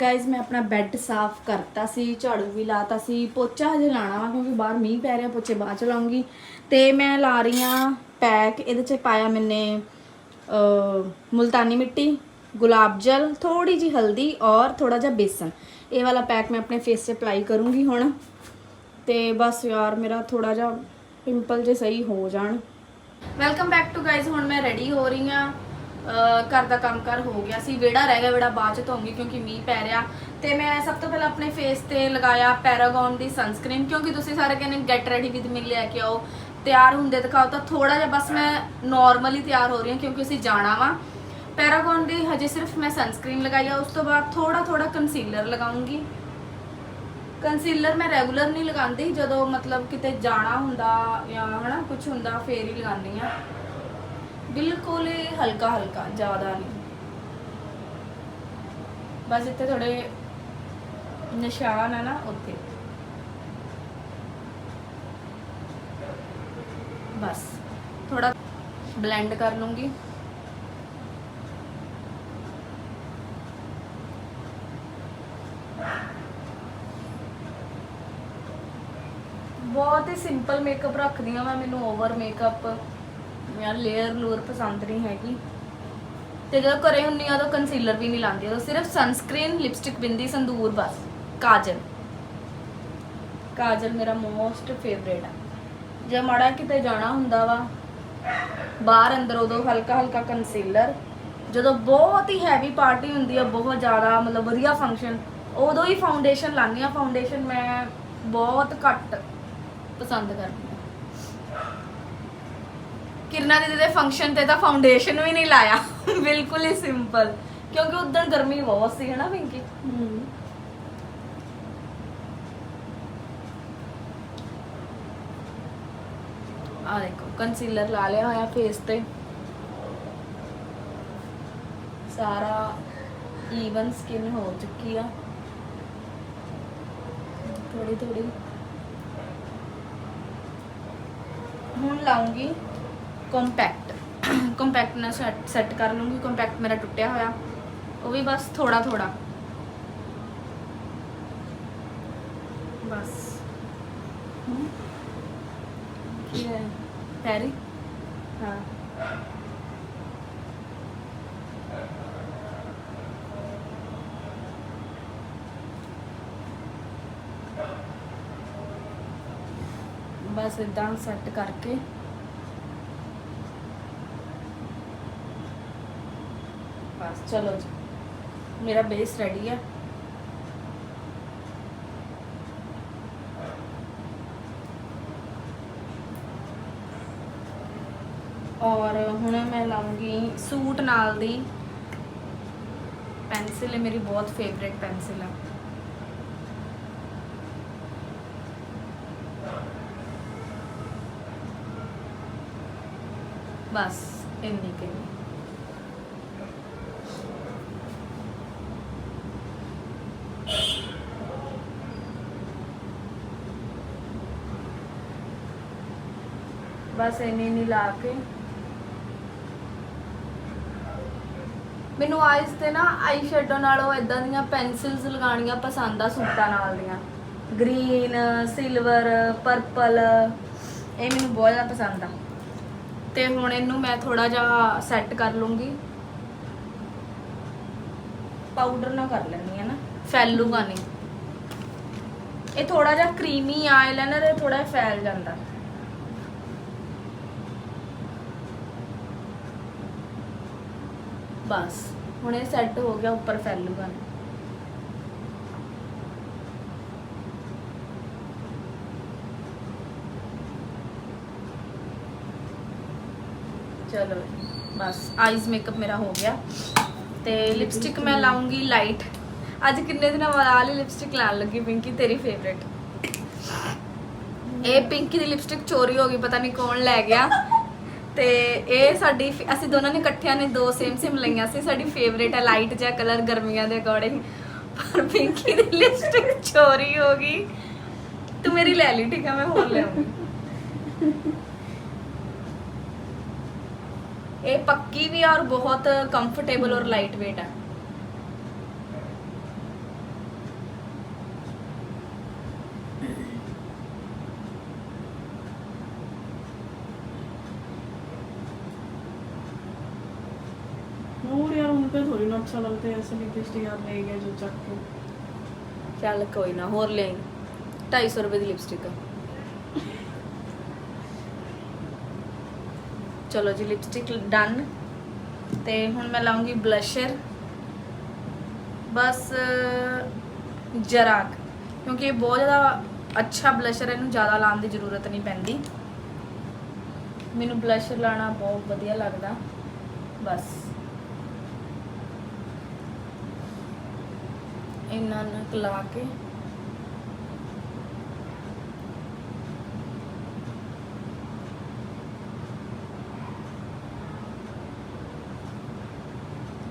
Guys ਮੈਂ ਆਪਣਾ bed ਸਾਫ਼ ਕਰਤਾ ਸੀ, ਝਾੜੂ ਵੀ ਲਾਤਾ ਸੀ, ਪੋਚਾ ਹਜੇ ਲਾਣਾ ਵਾ ਕਿਉਂਕਿ ਬਾਹਰ ਮੀਂਹ ਪੈ ਰਿਹਾ, ਪੋਚੇ ਬਾਅਦ ਚ ਲਾਉਂਗੀ। ਤੇ ਮੈਂ ਲਾ ਰਹੀ ਆ ਪੈਕ ਇਹਦੇ ਚ ਪਾਇਆ ਮੈਨੇ ਮੁਲਤਾਨੀ ਮਿੱਟੀ, ਗੁਲਾਬ ਜਲ ਥੋੜੀ ਜੀ ਹਲਦੀ ਔਰ ਥੋੜਾ ਜਿਹਾ ਬੇਸਨ। ਇਹ ਵਾਲਾ ਪੈਕ ਮੈਂ ਆਪਣੇ ਫੇਸ 'ਤੇ ਅਪਲਾਈ ਕਰੂੰਗੀ ਹੁਣ। ਤੇ ਬਸ ਯਾਰ, ਮੇਰਾ ਥੋੜਾ ਜਿਹਾ ਪਿੰਪਲ ਜੇ ਸਹੀ ਹੋ ਜਾਣ। ਵੈਲਕਮ ਬੈਕ ਟੂ ਗਾਇਜ਼ ਹੁਣ ਮੈਂ ਰੈਡੀ ਹੋ ਰਹੀ ਆ ਘਰ ਦਾ ਕੰਮ ਕਰ ਹੋ ਗਿਆ ਸੀ, ਵਿਹੜਾ ਰਹਿ ਗਿਆ, ਵਿਹੜਾ ਬਾਅਦ ਚ ਧੋਂਗੀ ਕਿਉਂਕਿ ਮੀਂਹ ਪੈ ਰਿਹਾ। ਤੇ ਮੈਂ ਸਭ ਤੋਂ ਪਹਿਲਾਂ ਆਪਣੇ ਫੇਸ ਤੇ ਲਗਾਇਆ ਪੈਰਾਗਨ ਦੀ ਸਨਸਕ੍ਰੀਨ ਕਿਉਂਕਿ ਤੁਸੀਂ ਸਾਰੇ ਕਹਿੰਦੇ ਗੈਟ ਰੈਡੀ ਵਿਦ ਮੀ ਲੈ ਕੇ ਆਓ। ਤਿਆਰ ਹੁੰਦੇ ਦਿਖਾਓ ਤਾਂ ਥੋੜਾ ਜਿਹਾ ਬਸ ਮੈਂ ਨਾਰਮਲੀ ਤਿਆਰ ਹੋ ਰਹੀ ਹਾਂ ਕਿਉਂਕਿ ਅਸੀਂ ਜਾਣਾ ਵਾ। ਪੈਰਾਗਨ ਦੀ ਹਜੇ ਸਿਰਫ ਮੈਂ ਸਨਸਕ੍ਰੀਨ ਲਗਾਈ ਆ, ਉਸ ਤੋਂ ਬਾਅਦ ਥੋੜਾ ਥੋੜਾ ਕੰਸੀਲਰ ਲਗਾਉਂਗੀ। ਕੰਸੀਲਰ ਮੈਂ ਰੈਗੂਲਰ ਨਹੀਂ ਲਗਾਉਂਦੀ, ਜਦੋਂ ਮਤਲਬ ਕਿਤੇ ਜਾਣਾ ਹੁੰਦਾ ਜਾਂ ਹਨਾ ਕੁਝ ਹੁੰਦਾ, ਫੇਰ ਹੀ ਲਗਾਉਂਦੀ ਆ ਬਿਲਕੁਲ ਹੀ ਹਲਕਾ ਹਲਕਾ, ਜ਼ਿਆਦਾ ਨਹੀਂ। ਬਸ ਇੱਥੇ ਥੋੜੇ ਨਿਸ਼ਾਨ ਆ ਨਾ ਉੱਥੇ। ਬਸ ਥੋੜਾ ਬਲੈਂਡ ਕਰ ਲੂੰਗੀ। ਬਹੁਤ ਹੀ ਸਿੰਪਲ ਮੇਕਅਪ ਰੱਖਦੀ ਆ ਮੈਂ, ਮੈਨੂੰ ਓਵਰ ਮੇਕਅਪ ਯਾਰ ਲੇਅਰ ਲੂਰ ਪਸੰਦ ਨਹੀਂ ਹੈਗੀ। ਤੇ ਜਦੋਂ ਘਰੇ ਹੁੰਨੀ ਆ ਤਾਂ ਕੰਸੀਲਰ ਵੀ ਨਹੀਂ ਲਾਉਂਦੀ ਉਹ ਸਿਰਫ ਸਨਸਕ੍ਰੀਨ ਲਿਪਸਟਿਕ ਬਿੰਦੀ, ਸੰਦੂਰ ਬਸ। ਕਾਜਲ। ਕਾਜਲ ਮੇਰਾ ਮੋਸਟ ਫੇਵਰੇਟ ਆ। ਜੇ ਮਾੜਾ ਕਿਤੇ ਜਾਣਾ ਹੁੰਦਾ ਵਾ, ਬਾਹਰ ਅੰਦਰ ਉਦੋਂ ਹਲਕਾ ਹਲਕਾ ਕੰਸੀਲਰ ਜਦੋਂ ਬਹੁਤ ਹੀ ਹੈਵੀ ਪਾਰਟੀ ਹੁੰਦੀ ਆ, ਬਹੁਤ ਜ਼ਿਆਦਾ ਮਤਲਬ ਵਧੀਆ ਫੰਕਸ਼ਨ ਉਦੋਂ ਹੀ ਫਾਊਂਡੇਸ਼ਨ ਲਾਉਂਦੀ ਆ। ਫਾਊਂਡੇਸ਼ਨ ਮੈਂ ਬਹੁਤ ਘੱਟ ਪਸੰਦ ਕਰਦੀ ਕਿਰਨਾ ਦੀਦੀ ਦੇ ਫੰਕਸ਼ਨ ਤੇ ਤਾਂ ਫਾਊਂਡੇਸ਼ਨ ਵੀ ਨਹੀਂ ਲਾਇਆ। ਬਿਲਕੁਲ ਹੀ ਸਿੰਪਲ ਕਿਉਂਕਿ ਉਦੋਂ ਗਰਮੀ ਬਹੁਤ ਸੀ ਹਨਾ ਪਿੰਕੀ? ਆ ਦੇਖੋ ਕੰਸੀਲਰ ਲਾ ਲਿਆ ਹੋਇਆ ਫੇਸ ਤੇ। ਸਾਰਾ ਈਵਨ ਸਕਿਨ ਹੋ ਚੁੱਕੀ ਆ। ਥੋੜੀ ਥੋੜੀ ਹੁਣ ਲਾਉਂਗੀ। ਕੰਪੈਕਟ ਕੰਪੈਕਟ ਨਾਲ ਸੈੱਟ ਕਰ ਲੂੰਗੀ ਕੰਪੈਕਟ ਮੇਰਾ ਟੁੱਟਿਆ ਹੋਇਆ। ਉਹ ਵੀ ਬਸ ਥੋੜਾ ਥੋੜਾ ਬਸ। ਹਮ। ਕੀ ਹੈ? ਪੈਰੀ? ਹਾਂ। ਬਸ ਇਦਾਂ ਸੈੱਟ ਕਰਕੇ ਬਸ ਚਲੋ ਜੀ। ਮੇਰਾ ਬੇਸ ਰੈਡੀ ਹੈ ਔਰ ਹੁਣ ਮੈਂ ਲਾਉਂਗੀ ਸੂਟ ਨਾਲ ਦੀ। ਪੈਨਸਿਲ ਹੈ ਮੇਰੀ ਬਹੁਤ ਫੇਵਰੇਟ ਪੈਨਸਿਲ ਆ। ਬਸ, ਇੰਨੀ ਕਿ ਬਸ ਇੰਨੀ ਨਹੀਂ ਲਾ ਕੇ। ਮੈਨੂੰ ਆਈਸ ਤੇ ਨਾ ਆਈ ਸ਼ੈਡੋ ਨਾਲੋਂ ਇਦਾਂ ਦੀਆਂ ਪੈਨਸਿਲਸ ਲਗਾਉਣੀਆਂ ਪਸੰਦ ਆ ਸੂਟਾਂ ਨਾਲ ਦੀਆਂ। ਗ੍ਰੀਨ ਸਿਲਵਰ ਪਰਪਲ ਇਹ ਮੈਨੂੰ ਬਹੁਤ ਜ਼ਿਆਦਾ ਪਸੰਦ ਆ। ਤੇ ਹੁਣ ਇਹਨੂੰ ਮੈਂ ਥੋੜਾ ਜਿਹਾ ਸੈੱਟ ਕਰ ਲੂੰਗੀ। ਪਾਊਡਰ ਨਾ ਕਰ ਲੈਣੀ ਹੈ ਨਾ, ਫੈਲੂਗਾ ਨਹੀਂ। ਇਹ ਥੋੜਾ ਜਿਹਾ ਕਰੀਮੀ ਆਇਲਾਈਨਰ ਇਹ ਥੋੜਾ ਜਿਹਾ ਫੈਲ ਜਾਂਦਾ। ਬਸ, ਹੁਣ ਇਹ ਸੈੱਟ ਹੋ ਗਿਆ, ਉੱਪਰ ਫੈਲੂਗਾ ਚਲੋ ਬਸ ਆਈਜ਼ ਮੇਕਅਪ ਮੇਰਾ ਹੋ ਗਿਆ। ਤੇ ਲਿਪਸਟਿਕ ਮੈਂ ਲਾਉਂਗੀ ਲਾਈਟ ਅੱਜ ਕਿੰਨੇ ਦਿਨਾਂ ਬਾਅਦ ਆ ਲਿਪਸਟਿਕ ਲਾਉਣ ਲੱਗੀ, ਪਿੰਕੀ ਤੇਰੀ ਫੇਵਰੇਟ ਇਹ ਪਿੰਕੀ ਦੀ ਲਿਪਸਟਿਕ ਚੋਰੀ ਹੋ ਗਈ, ਪਤਾ ਨਹੀਂ ਕੌਣ ਲੈ ਗਿਆ। ਤੇ ਇਹ ਸਾਡੀ ਫੇ- ਅਸੀਂ ਦੋਨਾਂ ਨੇ ਇਕੱਠਿਆਂ ਨੇ ਦੋ ਸੇਮ ਸੇਮ ਲਈਆਂ ਸੀ। ਸਾਡੀ ਫੇਵਰੇਟ ਹੈ ਲਾਈਟ ਜਿਹਾ ਕਲਰ ਗਰਮੀਆਂ ਦੇ ਅਕੋਰਡਿੰਗ ਪਰ ਪਿੰਕੀ ਦੀ ਲਿਪਸਟਿਕ ਚੋਰੀ ਹੋ ਗਈ। ਤੂੰ ਮੇਰੀ ਲੈ ਲਈ, ਠੀਕ ਹੈ ਮੈਂ ਹੋਰ ਲਿਆਉਂਗੀ ਇਹ ਪੱਕੀ ਵੀ ਆ ਔਰ ਬਹੁਤ ਕੰਫਰਟੇਬਲ ਔਰ ਲਾਈਟ weight ਹੈ मुझे थोड़ी ना अच्छा लगता है ऐसे लिपस्टिक आप ले गए जो चक के ਚੱਲ ਕੋਈ ਨਾ ਹੋਰ ਲੈ 250 ਰੁਪਏ ਦੀ ਲਿਪਸਟਿਕ ਚਲੋ ਜੀ ਲਿਪਸਟਿਕ ਡਨ ਤੇ ਹੁਣ ਮੈਂ ਲਾਉਂਗੀ ਬਲਸ਼ਰ ਬਸ ਜਰਾ ਕੁ, ਕਿਉਂਕਿ ਇਹ ਬਹੁਤ ਜ਼ਿਆਦਾ ਅੱਛਾ ਬਲਸ਼ਰ ਇਹਨੂੰ ਜ਼ਿਆਦਾ ਲਾਉਣ ਦੀ ਜ਼ਰੂਰਤ ਨਹੀਂ ਪੈਂਦੀ ਮੈਨੂੰ ਬਲਸ਼ਰ ਲਾਣਾ ਬਹੁਤ ਵਧੀਆ ਲੱਗਦਾ ਬਸ ਇੰਨਾ ਨਕ ਲਾ ਕੇ।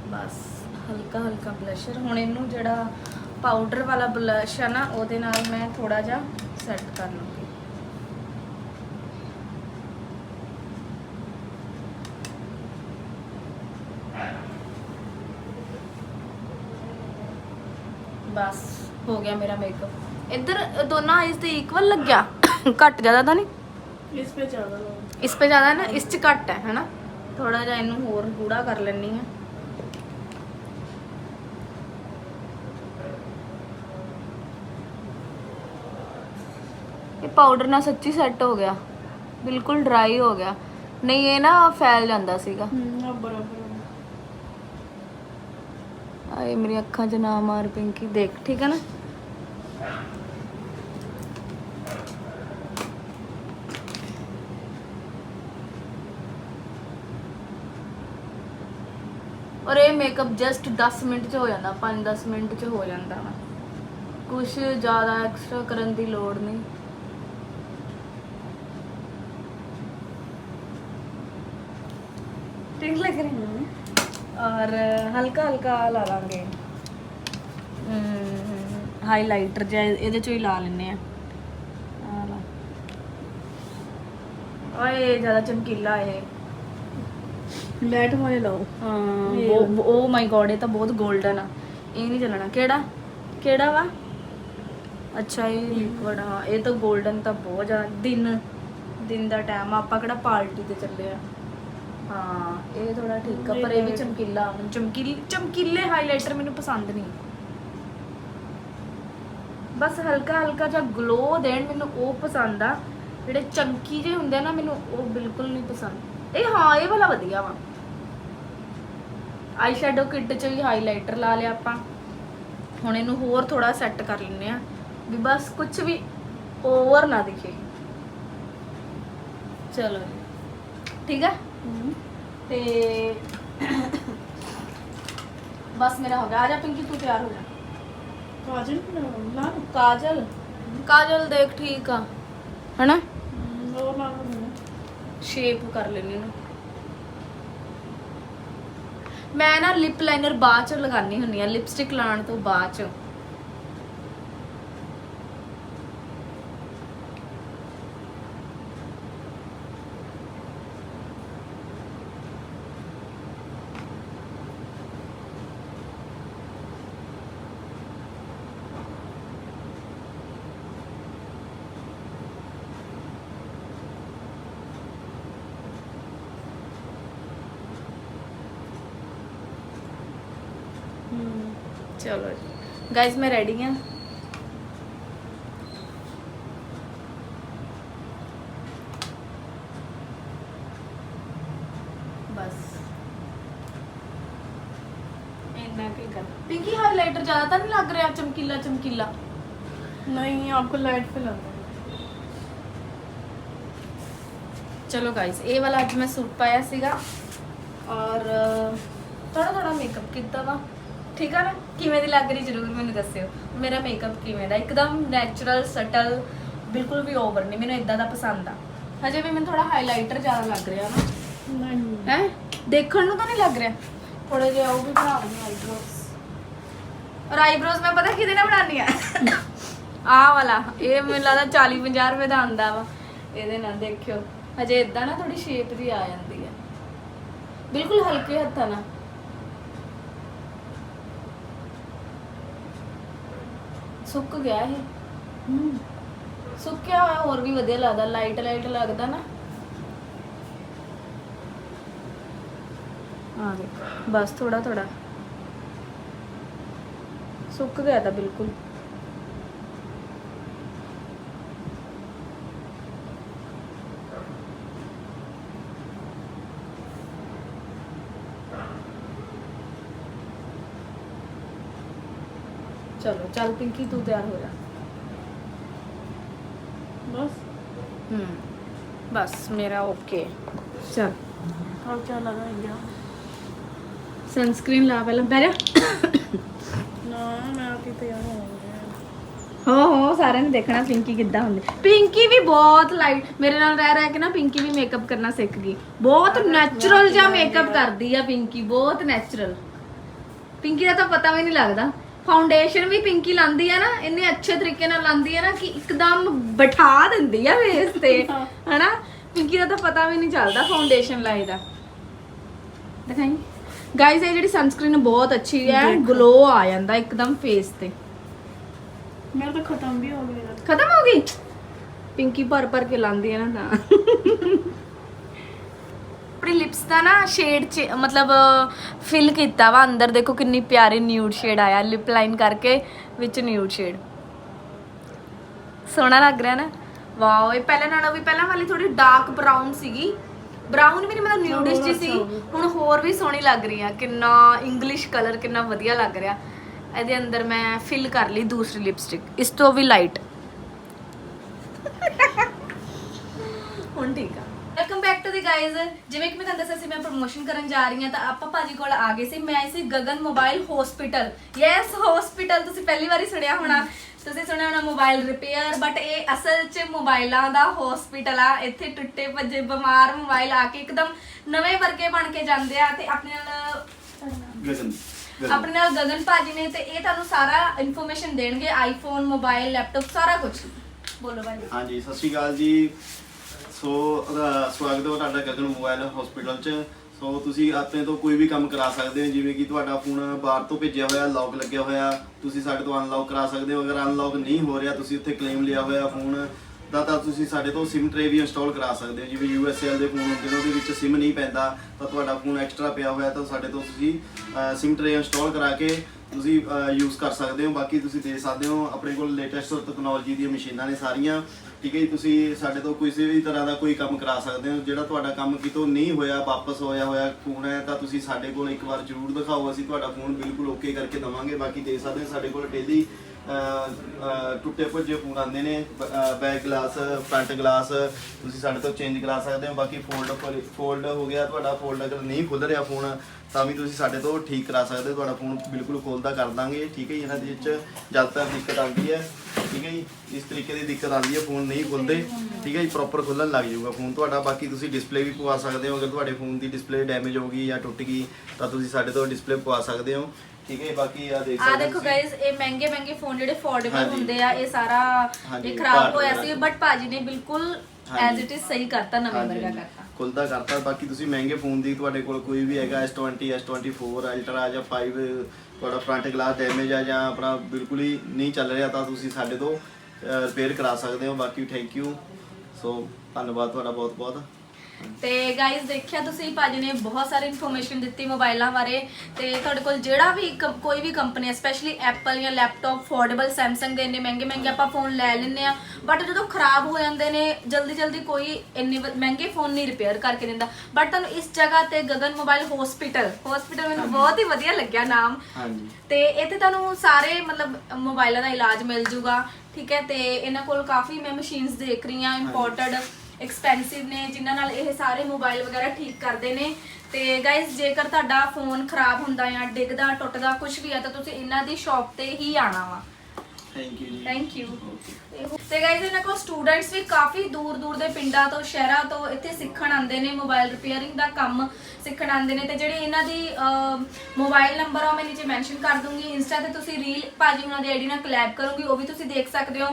ਬਸ, ਹਲਕਾ ਹਲਕਾ ਬਲਸ਼ਰ ਹੁਣ ਇਹਨੂੰ ਜਿਹੜਾ ਪਾਊਡਰ ਵਾਲਾ ਬਲਸ਼ ਆ ਨਾ, ਉਹਦੇ ਨਾਲ ਮੈਂ ਥੋੜਾ ਜਿਹਾ ਸੈੱਟ ਕਰ ਲੂੰਗੀ ਬਸ ਹੋ ਗਿਆ ਮੇਰਾ ਮੇਕਅਪ ਇੱਧਰ ਦੋਨਾਂ ਆਈਜ਼ ਤੇ ਇਕੁਅਲ ਲੱਗਿਆ? ਘੱਟ ਜ਼ਿਆਦਾ ਤਾਂ ਨਹੀਂ? ਇਸ ਪੇ ਜ਼ਿਆਦਾ ਨਾ ਇਸ ਚ ਘੱਟ ਹੈ ਹਨਾ? ਥੋੜਾ ਜਿਹਾ ਇਹਨੂੰ ਹੋਰ ਗੂੜਾ ਕਰ ਲੈਣੀ ਆ ਪਾਊਡਰ ਨਾਲ ਸੱਚੀ ਸੈੱਟ ਹੋ ਗਿਆ। ਬਿਲਕੁਲ ਡਰਾਈ ਹੋ ਗਿਆ। ਨਹੀਂ ਇਹ ਨਾ ਫੈਲ ਜਾਂਦਾ ਸੀਗਾ। ਹੂੰ ਬਰਾਬਰ। ਆਏ ਮੇਰੀ ਅੱਖਾਂ 'ਚ ਨਾ ਮਾਰ ਪਿੰਕੀ, ਦੇਖ, ਠੀਕ ਹੈ ਨਾ? ਔਰ ਇਹ ਮੇਕਅਪ ਜਸਟ 10 ਮਿੰਟ 'ਚ ਹੋ ਜਾਂਦਾ 5-10 ਮਿੰਟ 'ਚ ਹੋ ਜਾਂਦਾ ਵਾ। ਕੁਝ ਜ਼ਿਆਦਾ ਐਕਸਟਰਾ ਕਰਨ ਦੀ ਲੋੜ ਨਹੀਂ। ਠੀਕ ਲੱਗ ਰਹੀ ਔਰ ਹਲਕਾ ਹਲਕਾ ਲਾ ਲਾਂਗੇ। ਹਾਈਲਾਈਟਰ ਜਿਹਾ ਇਹਦੇ ਚੋਂ ਹੀ ਲਾ ਲੈਨੇ ਆ ਓਏ ਜ਼ਿਆਦਾ ਚਮਕੀਲਾ ਹੈ ਮੈਟ ਵਾਲੇ ਲਾਓ। ਹਾਂ ਉਹ ਮਾਈ ਗੋਡ oh ਇਹ ਤਾਂ ਬਹੁਤ ਗੋਲਡਨ ਆ। ਇਹ ਨਹੀਂ ਚੱਲਣਾ। ਕਿਹੜਾ? ਕਿਹੜਾ ਵਾ? ਅੱਛਾ ਇਹ ਲਿਕਵਿਡ ਹਾਂ ਇਹ ਤਾਂ ਗੋਲਡਨ ਤਾਂ ਬਹੁਤ ਜ਼ਿਆਦਾ ਦਿਨ ਦਿਨ ਦਾ ਟਾਈਮ ਆਪਾਂ ਕਿਹੜਾ ਪਾਰਟੀ ਤੇ ਚੱਲੇ ਆ? ਹਾਂ ਇਹ ਥੋੜਾ ਠੀਕ ਆ ਪਰ ਇਹ ਵੀ ਚਮਕੀਲਾ ਮੈਨੂੰ ਚਮਕੀਲੇ ਚਮਕੀਲੇ ਹਾਈਲਾਈਟਰ ਮੈਨੂੰ ਪਸੰਦ ਨਹੀਂ। ਬਸ ਹਲਕਾ ਹਲਕਾ ਜਿਹਾ ਗਲੋ ਦੇਣ ਮੈਨੂੰ ਉਹ ਪਸੰਦ ਆ। ਜਿਹੜੇ ਚਮਕੀ ਜੇ ਹੁੰਦੇ ਨਾ ਮੈਨੂੰ ਉਹ ਬਿਲਕੁਲ ਨਹੀਂ ਪਸੰਦ। ਇਹ ਹਾਂ ਇਹ ਵਾਲਾ ਵਧੀਆ ਵਾ। ਆਈ ਸ਼ੈਡੋ ਕਿੱਟ ਚ ਵੀ ਹਾਈਲਾਈਟਰ ਲਾ ਲਿਆ ਆਪਾਂ। ਹੁਣ ਇਹਨੂੰ ਹੋਰ ਥੋੜਾ ਸੈੱਟ ਕਰ ਲੈਂਦੇ ਆ। ਵੀ ਬਸ ਕੁਝ ਵੀ ਓਵਰ ਨਾ ਦਿਖੇ। ਚਲੋ ਜੀ। ਠੀਕ ਹੈ? ਤੇ ਬਸ ਮੇਰਾ ਹੋ ਗਿਆ। ਆ ਜਾ ਪਿੰਕੀ ਤੂੰ ਤਿਆਰ ਹੋ ਜਾ। ਕਾਜਲ ਨਾ ਕਾਜਲ। ਕਾਜਲ ਦੇਖ ਠੀਕ ਆ। ਹਨਾ? ਹੋਰ ਨਾ ਸ਼ੇਪ ਕਰ ਲੈਣੀ ਇਹਨੂੰ ਮੈਂ ਨਾ ਲਿਪ ਲਾਈਨਰ ਬਾਅਦ ਚ ਲਗਾਉਣੀ ਹੁੰਦੀ ਆ ਲਿਪਸਟਿਕ ਲਾਉਣ ਤੋਂ ਬਾਅਦ ਚ। हम्म, ਚਲੋ ਜੀ ਗਾਇਜ਼ ਮੈਂ ਰੈਡੀ ਆ ਬਸ ਇੰਨਾ ਕੀ ਕਰ ਪਿੰਕੀ ਹਾਈਲਾਈਟਰ ਜ਼ਿਆਦਾ ਤਾਂ ਨਹੀਂ ਲੱਗ ਰਿਹਾ ਚਮਕੀਲਾ ਚਮਕੀਲਾ नहीं आपको लाइट पे लगाओ ਚਲੋ ਗਾਇਸ ਇਹ ਵਾਲਾ ਅੱਜ ਮੈਂ ਸੂਟ ਪਾਇਆ ਸੀਗਾ ਔਰ ਥੋੜਾ ਥੋੜਾ ਮੇਕਅਪ ਕੀਤਾ ਵਾ ਠੀਕ ਆ ਨਾ ਕਿਵੇਂ ਦੀ ਲੱਗ ਰਹੀ ਜਰੂਰ ਮੈਨੂੰ ਦੱਸਿਓ। ਮੇਰਾ ਮੇਕਅਪ ਕਿਵੇਂ ਦਾ? ਇੱਕਦਮ ਨੈਚੁਰਲ ਸਟਲ ਬਿਲਕੁਲ ਵੀ ਓਵਰ ਨਹੀਂ। ਮੈਨੂੰ ਇਦਾਂ ਦਾ ਪਸੰਦ ਆ। ਹਜੇ ਵੀ ਮੈਨੂੰ ਥੋੜਾ ਹਾਈਲਾਈਟਰ ਜ਼ਿਆਦਾ ਲੱਗ ਰਿਹਾ ਨਾ। ਹੈ? ਦੇਖਣ ਨੂੰ ਤਾਂ ਨਹੀਂ ਲੱਗ ਰਿਹਾ? ਥੋੜੇ ਜਿਹਾ ਉਹ ਵੀ ਬਣਾ ਲਈ ਆਈਬ੍ਰੋਜ਼ ਔਰ ਆਈਬ੍ਰੋਜ਼ ਮੈਂ ਪਤਾ ਕਿਹਦੇ ਨਾਲ ਬਣਾਉਣੀ ਆ ਆਹ ਵਾਲਾ। ਇਹ ਮੈਨੂੰ ਲੱਗਦਾ 40 50 ਰੁਪਏ ਦਾ ਆਂਦਾ ਵਾ। ਇਹਦੇ ਨਾਲ ਦੇਖਿਓ। ਹਜੇ ਇਦਾਂ ਨਾ ਥੋੜੀ ਸ਼ੇਪ ਜੀ ਆ ਜਾਂਦੀ ਹੈ। ਬਿਲਕੁਲ ਹਲਕੇ ਹੱਥਾਂ ਨਾਲ। ਸੁੱਕ ਗਿਆ ਇਹ। ਹੂੰ। ਸੁੱਕਿਆ ਹੋਇਆ, ਹੋਰ ਵੀ ਵਧੀਆ ਲੱਗਦਾ ਲਾਈਟ ਲਾਈਟ ਲੱਗਦਾ ਨਾ। ਆ ਦੇਖ ਬਸ ਥੋੜਾ ਥੋੜਾ ਸੁੱਕ ਗਿਆ ਤਾਂ ਬਿਲਕੁਲ। ਚੱਲ ਪਿੰਕੀ ਤੂੰ ਤਿਆਰ ਹੋ ਜਾ। ਬਸ। ਹੂੰ ਬਸ ਮੇਰਾ ਓਕੇ। ਚਲ। ਹਾਂ ਚੱਲ ਲਗਾ ਗਿਆ ਸਨਸਕ੍ਰੀਨ ਲਾ ਪਹਿਲਾਂ। ਬੈਰਾ ਨਾ ਮੈਂ ਆ ਤਿਆਰ ਹੋ ਹੋ। ਹੋ ਸਾਰਿਆਂ ਨੇ ਦੇਖਣਾ ਪਿੰਕੀ ਕਿੱਦਾਂ ਹੁੰਦੀ। ਪਿੰਕੀ ਵੀ ਬਹੁਤ ਲਾਈਟ ਮੇਰੇ ਨਾਲ ਰਹਿ ਰਹਿ ਕੇ ਨਾ ਪਿੰਕੀ ਵੀ ਮੇਕਅਪ ਕਰਨਾ ਸਿੱਖ ਗਈ। ਬਹੁਤ ਨੈਚੁਰਲ ਜਿਹਾ ਮੇਕਅਪ ਕਰਦੀ ਆ ਪਿੰਕੀ ਬਹੁਤ ਨੈਚੁਰਲ ਪਿੰਕੀ ਦਾ ਤਾਂ ਪਤਾ ਵੀ ਨਹੀਂ ਲੱਗਦਾ। ਫਾਊਂਡੇਸ਼ਨ ਵੀ ਪਿੰਕੀ ਲਾਂਦੀ ਆ ਨਾ ਇੰਨੇ ਅੱਛੇ ਤਰੀਕੇ ਨਾਲ ਲਾਂਦੀ ਆ ਨਾ ਕਿ ਇੱਕਦਮ ਬਿਠਾ ਦਿੰਦੀ ਆ ਫੇਸ ਤੇ ਹਨਾ? ਪਿੰਕੀ ਦਾ ਤਾਂ ਪਤਾ ਵੀ ਨਹੀਂ ਚੱਲਦਾ ਫਾਊਂਡੇਸ਼ਨ ਲਾਈ ਦਾ। ਦਿਖਾਈ? ਗਾਇਸ ਇਹ ਜਿਹੜੀ ਸਨਸਕ੍ਰੀਨ ਬਹੁਤ ਅੱਛੀ ਹੈ ਗਲੋ ਆ ਜਾਂਦਾ ਇੱਕਦਮ ਫੇਸ ਤੇ। ਮੇਰਾ ਤਾਂ ਖਤਮ ਵੀ ਹੋ ਗਿਆ। ਖਤਮ ਹੋ ਗਈ? ਪਿੰਕੀ ਭਰ ਭਰ ਕੇ ਲਾਂਦੀ ਹੈ ਨਾ ਤਾਂ ਆਪਣੀ ਲਿਪਸ ਦਾ ਨਾ ਸ਼ੇਡ ਚ ਮਤਲਬ ਫਿਲ ਕੀਤਾ ਵਾ ਅੰਦਰ। ਦੇਖੋ ਕਿੰਨੀ ਪਿਆਰੀ ਨਿਊਡ ਸ਼ੇਡ ਆਇਆ ਲਿਪ ਲਾਈਨ ਕਰਕੇ ਵਿੱਚ ਨਿਊਡ ਸ਼ੇਡ ਸੋਹਣਾ ਲੱਗ ਰਿਹਾ ਨਾ? ਵਾਓ ਇਹ ਪਹਿਲਾਂ ਨਾਲੋਂ ਵੀ ਪਹਿਲਾਂ ਵਾਲੀ ਥੋੜੀ ਡਾਰਕ ਬਰਾਊਨ ਸੀਗੀ। ਬਰਾਊਨ ਵੀ ਨਹੀਂ ਮਤਲਬ ਨਿਊਡਿਸ਼ ਜੀ ਸੀ ਹੁਣ ਹੋਰ ਵੀ ਸੋਹਣੀ ਲੱਗ ਰਹੀ ਆ। ਕਿੰਨਾ ਇੰਗਲਿਸ਼ ਕਲਰ ਕਿੰਨਾ ਵਧੀਆ ਲੱਗ ਰਿਹਾ। ਇਹਦੇ ਅੰਦਰ ਮੈਂ ਫਿਲ ਕਰ ਲਈ ਦੂਸਰੀ ਲਿਪਸਟਿਕ ਇਸ ਤੋਂ ਵੀ ਲਾਈਟ ਹੁਣ ਠੀਕ ਆ। Welcome back to the guys ਜਿਵੇਂ ਕਿ ਮੈਂ ਤੁਹਾਨੂੰ ਦੱਸਿਆ ਸੀ ਮੈਂ ਪ੍ਰੋਮੋਸ਼ਨ ਕਰਨ ਜਾ ਰਹੀ ਹਾਂ ਤਾਂ ਆਪਾਂ ਭਾਜੀ ਕੋਲ ਆ ਗਏ ਸੀ। ਮੈਂ ਸੀ Gagan mobile hospital yes hospital ਤੁਸੀਂ ਪਹਿਲੀ ਵਾਰੀ ਸੁਣਿਆ ਹੋਣਾ। ਤੁਸੀਂ ਸੁਣਿਆ ਹੋਣਾ ਮੋਬਾਈਲ ਰਿਪੇਅਰ ਬਟ ਇਹ ਅਸਲ 'ਚ ਮੋਬਾਈਲਾਂ ਦਾ ਹਸਪੀਟਲ ਆ। ਇੱਥੇ ਟੁੱਟੇ ਭੱਜੇ ਬਿਮਾਰ ਮੋਬਾਈਲ ਆ ਕੇ ਇੱਕਦਮ ਨਵੇਂ ਵਰਗੇ ਬਣ ਕੇ ਜਾਂਦੇ ਆ ਤੇ ਆਪਣੇ ਨਾਲ ਗਗਨ ਆਪਣੇ ਨਾਲ ਗਗਨ ਭਾਜੀ ਨੇ ਤੇ ਇਹ ਤੁਹਾਨੂੰ ਸਾਰਾ ਇਨਫੋਰਮੇਸ਼ਨ ਦੇਣਗੇ। ਆਈਫੋਨ ਮੋਬਾਈਲ ਲੈਪਟਾਪ ਸਾਰਾ ਕੁਝ ਬੋਲੋ ਭਾਜੀ। ਹਾਂਜੀ ਸਤਿ ਸ਼੍ਰੀ ਅਕਾਲ ਜੀ। ਸੋ ਉਹਦਾ ਸਵਾਗਤ ਹੈ ਤੁਹਾਡਾ ਗਗਨ ਮੋਬਾਈਲ ਹਸਪੀਟਲ 'ਚ। ਸੋ ਤੁਸੀਂ ਆਪਣੇ ਤੋਂ ਕੋਈ ਵੀ ਕੰਮ ਕਰਾ ਸਕਦੇ ਹੋ, ਜਿਵੇਂ ਕਿ ਤੁਹਾਡਾ ਫੋਨ ਬਾਹਰ ਤੋਂ ਭੇਜਿਆ ਹੋਇਆ ਲੌਕ ਲੱਗਿਆ ਹੋਇਆ, ਤੁਸੀਂ ਸਾਡੇ ਤੋਂ ਅਨਲੌਕ ਕਰਾ ਸਕਦੇ ਹੋ। ਅਗਰ ਅਨਲੌਕ ਨਹੀਂ ਹੋ ਰਿਹਾ, ਤੁਸੀਂ ਉੱਥੇ ਕਲੇਮ ਲਿਆ ਹੋਇਆ ਫੋਨ ਦਾ ਤਾਂ ਤੁਸੀਂ ਸਾਡੇ ਤੋਂ SIM ਟਰੇ ਵੀ ਇੰਸਟਾਲ ਕਰਾ ਸਕਦੇ ਹੋ। ਜਿਵੇਂ USL ਦੇ ਫੋਨ ਹੁੰਦੇ ਨੇ, ਉਹਦੇ ਵਿੱਚ SIM ਨਹੀਂ ਪੈਂਦਾ, ਤਾਂ ਤੁਹਾਡਾ ਫੋਨ ਐਕਸਟਰਾ ਪਿਆ ਹੋਇਆ, ਤਾਂ ਸਾਡੇ ਤੋਂ ਤੁਸੀਂ SIM ਟਰੇ ਇੰਸਟਾਲ ਕਰਾ ਕੇ ਤੁਸੀਂ ਯੂਜ਼ ਕਰ ਸਕਦੇ ਹੋ। ਬਾਕੀ ਤੁਸੀਂ ਦੇਖ ਸਕਦੇ ਹੋ, ਆਪਣੇ ਕੋਲ ਲੇਟੈਸਟ ਟੈਕਨੋਲੋਜੀ ਦੀਆਂ ਮਸ਼ੀਨਾਂ ਨੇ ਸਾਰੀਆਂ। ਠੀਕ ਹੈ ਜੀ, ਤੁਸੀਂ ਸਾਡੇ ਤੋਂ ਕਿਸੇ ਵੀ ਤਰ੍ਹਾਂ ਦਾ ਕੋਈ ਕੰਮ ਕਰਾ ਸਕਦੇ ਹੋ, ਜਿਹੜਾ ਤੁਹਾਡਾ ਕੰਮ ਕਿਤੋਂ ਨਹੀਂ ਹੋਇਆ, ਵਾਪਸ ਹੋਇਆ ਹੋਇਆ ਫੋਨ ਹੈ, ਤਾਂ ਤੁਸੀਂ ਸਾਡੇ ਕੋਲ ਇੱਕ ਵਾਰ ਜ਼ਰੂਰ ਦਿਖਾਓ, ਅਸੀਂ ਤੁਹਾਡਾ ਫੋਨ ਬਿਲਕੁਲ ਓਕੇ ਕਰਕੇ ਦਵਾਂਗੇ, ਬਾਕੀ ਦੇ ਸਕਦੇ ਹੋ, ਸਾਡੇ ਕੋਲ ਡੇਲੀ ਟੁੱਟੇ ਭੱਜੇ ਫੋਨ ਆਉਂਦੇ ਨੇ ਬੈਕ ਗਲਾਸ ਫਰੰਟ ਗਲਾਸ ਤੁਸੀਂ ਸਾਡੇ ਤੋਂ ਚੇਂਜ ਕਰਾ ਸਕਦੇ ਹੋ, ਬਾਕੀ ਫੋਲਡ ਫੋਲਡ ਹੋ ਗਿਆ, ਤੁਹਾਡਾ ਫੋਲਡ ਅਗਰ ਨਹੀਂ ਖੁੱਲ ਰਿਹਾ ਫੋਨ ਤਾਂ ਵੀ ਤੁਸੀਂ ਸਾਡੇ ਤੋਂ ਠੀਕ ਕਰਾ ਸਕਦੇ ਹੋ, ਤੁਹਾਡਾ ਫੋਨ ਬਿਲਕੁਲ ਖੋਲਦਾ ਕਰ ਦਾਂਗੇ, ਠੀਕ ਹੈ ਜੀ, ਇਹਨਾਂ ਦੇ ਵਿੱਚ ਜ਼ਿਆਦਾਤਰ ਦਿੱਕਤ ਆਉਂਦੀ ਹੈ। ਠੀਕ ਹੈ ਜੀ ਇਸ ਤਰੀਕੇ ਦੀ ਦਿੱਕਤ ਆਉਂਦੀ ਹੈ ਫੋਨ ਨਹੀਂ ਖੁੱਲਦੇ ਠੀਕ ਹੈ ਜੀ ਪ੍ਰੋਪਰ ਖੁੱਲਣ ਲੱਗ ਜਾਊਗਾ ਫੋਨ ਤੁਹਾਡਾ ਬਾਕੀ ਤੁਸੀਂ ਡਿਸਪਲੇ ਵੀ ਪਵਾ ਸਕਦੇ ਹੋ ਅਗਰ ਤੁਹਾਡੇ ਫੋਨ ਦੀ ਡਿਸਪਲੇ ਡੈਮੇਜ ਹੋ ਗਈ ਜਾਂ ਟੁੱਟ ਗਈ ਤਾਂ ਤੁਸੀਂ ਸਾਡੇ ਤੋਂ ਡਿਸਪਲੇ ਪਵਾ ਸਕਦੇ ਹੋ ਠੀਕ ਹੈ ਬਾਕੀ ਆ ਦੇਖ ਆ ਸਕਦੇ ਦੇਖੋ। ਗਾਇਜ਼ ਇਹ ਮਹਿੰਗੇ ਮਹਿੰਗੇ ਫੋਨ ਜਿਹੜੇ ਅਫੋਰਡੇਬਲ ਹਾਂਜੀ। ਹੁੰਦੇ ਆ ਇਹ ਸਾਰਾ ਇਹ ਖਰਾਬ ਹੋਇਆ। ਸੀ ਬਟ ਭਾਜੀ ਨੇ ਬਿਲਕੁਲ ਐਜ਼। ਇਟ ਇਜ਼ ਸਹੀ ਕਰਤਾ ਨਵੇਂ ਵਰਗਾ। ਕਰਤਾ ਖੁੱਲਦਾ ਕਰਤਾ ਬਾਕੀ ਤੁਸੀਂ ਮਹਿੰਗੇ ਫੋਨ ਦੀ ਤੁਹਾਡੇ ਕੋਲ ਕੋਈ ਵੀ ਹੈਗਾ S20 S24 ਅਲਟਰਾ ਜਾਂ 5 ਤੁਹਾਡਾ ਫਰੰਟ ਗਲਾਸ ਡੈਮੇਜ ਆ ਜਾਂ ਆਪਣਾ ਬਿਲਕੁਲ ਹੀ ਨਹੀਂ ਚੱਲ ਰਿਹਾ ਤਾਂ ਤੁਸੀਂ ਸਾਡੇ ਤੋਂ ਰਿਪੇਅਰ ਕਰਾ ਸਕਦੇ ਹੋ। ਬਾਕੀ ਥੈਂਕ ਯੂ ਸੋ ਧੰਨਵਾਦ ਤੁਹਾਡਾ ਬਹੁਤ ਬਹੁਤ ਤੇ ਗਾਇਜ਼ ਦੇਖਿਆ ਤੁਸੀਂ ਭਾਜੀ ਨੇ ਬਹੁਤ ਸਾਰੀ ਇਨਫੋਰਮੇਸ਼ਨ ਦਿੱਤੀ ਮੋਬਾਈਲਾਂ ਬਾਰੇ। ਤੇ ਤੁਹਾਡੇ ਕੋਲ ਜਿਹੜਾ ਵੀ ਕੰਪ- ਕੋਈ ਵੀ ਕੰਪਨੀ ਸਪੈਸ਼ਲੀ ਐਪਲ ਜਾਂ ਲੈਪਟਾਪ ਅਫੋਰਡੇਬਲ ਸੈਮਸੰਗ ਦੇ ਇੰਨੇ ਮਹਿੰਗੇ ਮਹਿੰਗੇ ਆਪਾਂ ਫੋਨ ਲੈ ਲੈਂਦੇ ਆ ਬਟ ਜਦੋਂ ਖਰਾਬ ਹੋ ਜਾਂਦੇ ਨੇ ਜਲਦੀ ਜਲਦੀ ਕੋਈ ਇੰਨੇ ਵ- ਮਹਿੰਗੇ ਫੋਨ ਨਹੀਂ ਰਿਪੇਅਰ ਕਰਕੇ ਦਿੰਦਾ। ਬਟ ਤੁਹਾਨੂੰ ਇਸ ਜਗ੍ਹਾ ਤੇ ਗਗਨ ਮੋਬਾਈਲ ਹਸਪੀਟਲ ਹਸਪੀਟਲ ਮੈਨੂੰ ਬਹੁਤ ਹੀ ਵਧੀਆ ਲੱਗਿਆ ਨਾਮ। ਹਾਂਜੀ। ਤੇ ਇੱਥੇ ਤੁਹਾਨੂੰ ਸਾਰੇ ਮਤਲਬ ਮੋਬਾਈਲਾਂ ਦਾ ਇਲਾਜ ਮਿਲ ਜੂਗਾ ਠੀਕ ਹੈ? ਤੇ ਇਹਨਾਂ ਕੋਲ ਕਾਫੀ ਮੈਂ ਮਸ਼ੀਨਸ ਦੇਖ ਰਹੀ ਹਾਂ ਇੰਪੋਰਟਡ ਐਕਸਪੈਂਸਿਵ ਨੇ ਜਿਨ੍ਹਾਂ ਨਾਲ ਇਹ ਸਾਰੇ ਮੋਬਾਈਲ ਵਗੈਰਾ ਠੀਕ ਕਰਦੇ ਨੇ। ਤੇ ਗਾਇਸ ਜੇਕਰ ਤੁਹਾਡਾ ਫੋਨ ਖਰਾਬ ਹੁੰਦਾ ਜਾਂ ਡਿੱਗਦਾ ਟੁੱਟਦਾ ਕੁਝ ਵੀ ਆ ਤਾਂ ਤੁਸੀਂ ਇਹਨਾਂ ਦੀ ਸ਼ਾਪ ਤੇ ਹੀ ਆਣਾ ਵਾ। ਥੈਂਕ ਯੂ ਜੀ। Thank you. ਤੇ ਗਾਇਜ਼ ਇਹਨਾਂ ਕੋਲ ਸਟੂਡੈਂਟਸ ਵੀ ਕਾਫੀ ਦੂਰ ਦੂਰ ਦੇ ਪਿੰਡਾਂ ਤੋਂ, ਸ਼ਹਿਰਾਂ ਤੋਂ ਇੱਥੇ ਸਿੱਖਣ ਆਉਂਦੇ ਨੇ ਮੋਬਾਈਲ ਰਿਪੇਅਰਿੰਗ ਦਾ ਕੰਮ ਸਿੱਖਣ ਆਉਂਦੇ ਨੇ ਤੇ ਜਿਹੜੇ ਇਹਨਾਂ ਦੀ ਮੋਬਾਈਲ ਨੰਬਰ ਆ, ਉਹ ਮੈਂ ਨੀਚੇ ਮੈਂਸ਼ਨ ਕਰ ਦੂੰਗੀ। ਇੰਸਟਾ ਤੇ ਤੁਸੀਂ ਰੀਲ ਭਾਜੀ ਉਹਨਾਂ ਦੀ ਆਈਡੀ ਨਾਲ ਕਲੈਬ ਕਰੋਗੇ, ਉਹ ਵੀ ਤੁਸੀਂ ਦੇਖ ਸਕਦੇ ਹੋ।